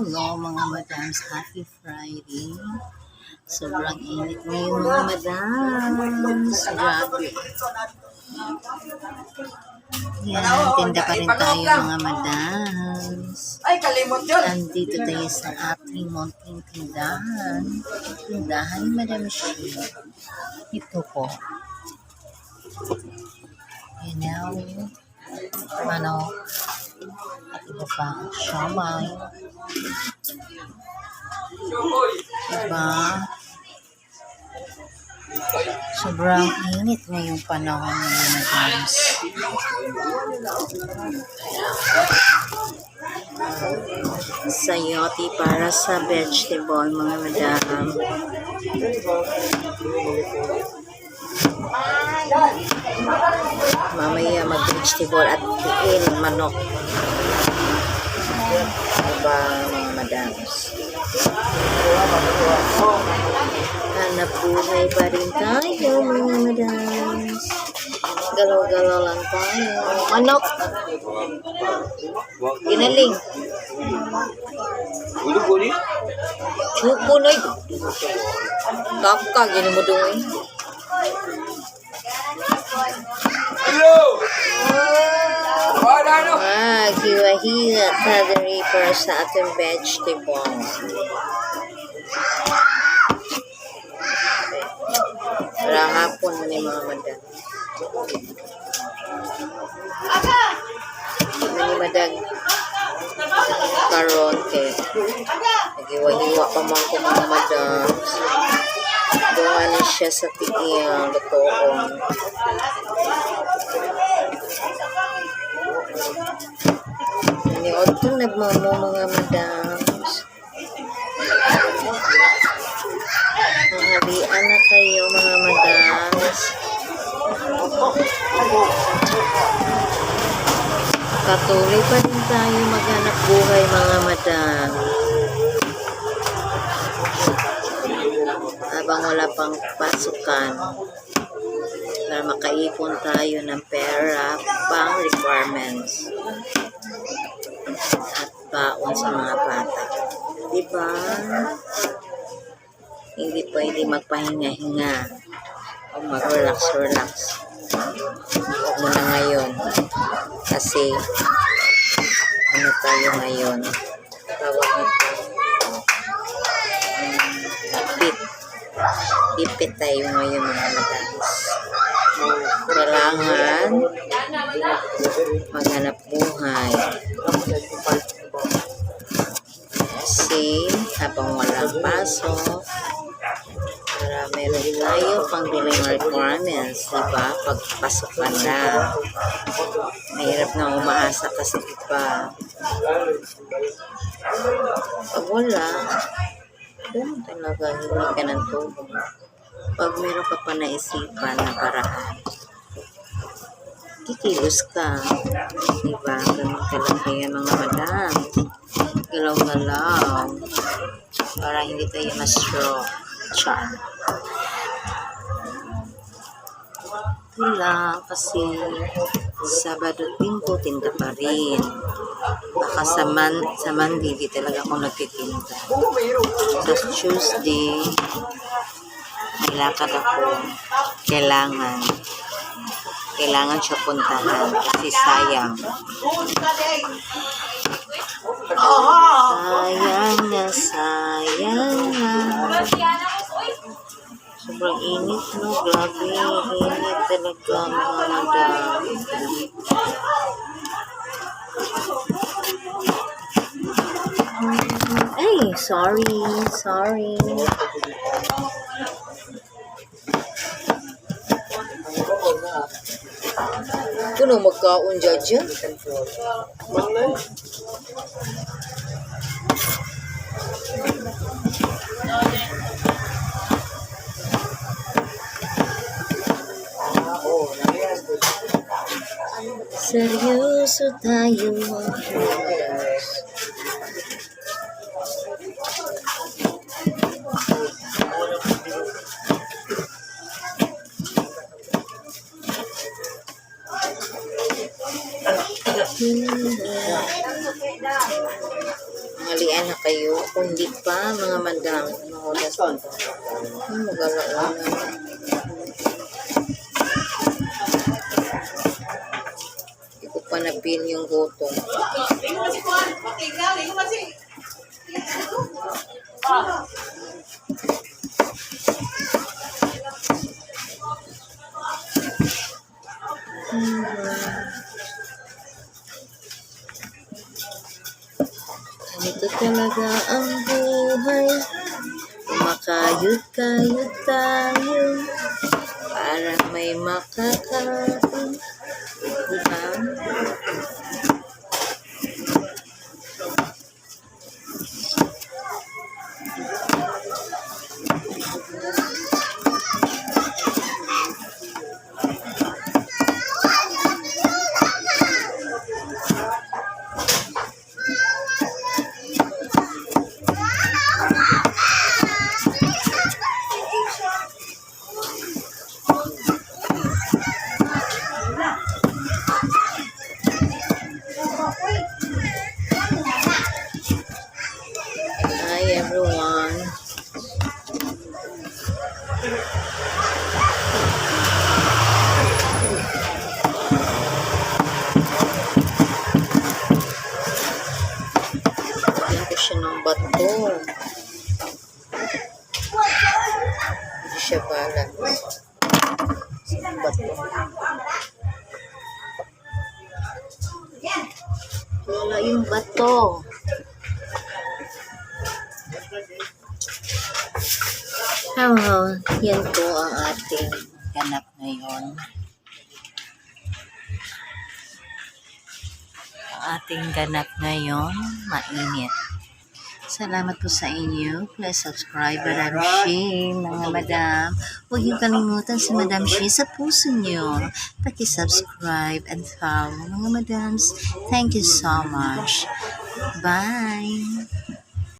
Hello mga madams, happy Friday. Sobrang init ngayon mga madams. Grabe. Yan, tinda pa rin tayo mga madams. Ay, kalimot yun. Nandito tayo sa ating munting tindahan. Tindahan ni Madam Shi. Ito po. You know, ano, at iba pa, siomay. Diba? Sobrang init ngayong panahon ngayon, madams. Sayote para sa vegetable, mga madam. Mamaya mag-vegetable at tiin manok. Diba, mga madams? Hanap buhay pa rin tayo, mga madams. Galaw-galaw lang tayo. Manok! Ginaling. Guli-guli? Pupunoy. Kapka, gini mo doon eh. Hello! Wala no? Ah, ka the reaper sa ating vegetable. Para hapon mo ni mga madam. Mani madag karon kay nagiwa-hiwa pa man ko mga madam. Gawa ni siya sa tiil, lutoon. Nagmamo mga madams. Mahalian na kayo mga madams. Patuloy pa rin tayo maghanap buhay mga madam. Habang wala pang pasukan para makaipon tayo ng pera pang requirements at baon sa mga bata. Diba? Hindi pwede magpahinga-hinga o mag-relax-relax. Huwag mo na ngayon. Kasi, ano tayo ngayon? Tawag nito. Ipit. Ipit tayo ngayon mga madalas. Kailangan maghanap buhay. Habang walang pasok, para meron tayo pang billing requirements, diba? Pagpasok ka na. Mahirap na umaasa kasi diba? Pag wala, doon talaga hindi ka ng tulong. Pag meron ka pa naisipan na paraan, kikilos ka. Diba? Ganun ka lang kaya mga madam. Galaw-galaw. Para hindi tayo ma-stroke. Char. Wala kasi Sabado Linggo tinda pa rin. Baka sa, man, sa Monday di talaga ako nagtitinda. Sa Tuesday may ako. Kailangan. Kailangan siya puntahan kasi sayang. Sayang na sayang na. Sobrang init, no? Grabe, init talaga mga madam. Ay, sorry, sorry. Bunu mu ka unjajun? Serius tayo. Na kayo. Kung pa, mga madam. Mahulas na to. Ay, magalaon na. Hindi ko pa na-feel yung gutom. Ganito talaga ang buhay. Kumakayod-kayod tayo para may makakain. Wala yung bato. Hello, yan po ang ating ganap ngayon. Ang ating ganap ngayon, mainit. Salamat po sa inyo. Please subscribe, Madam Shi, mga madam. Huwag niyo kalimutan si Madam Shi sa puso niyo. Paki-subscribe and follow, mga madams. Thank you so much. Bye!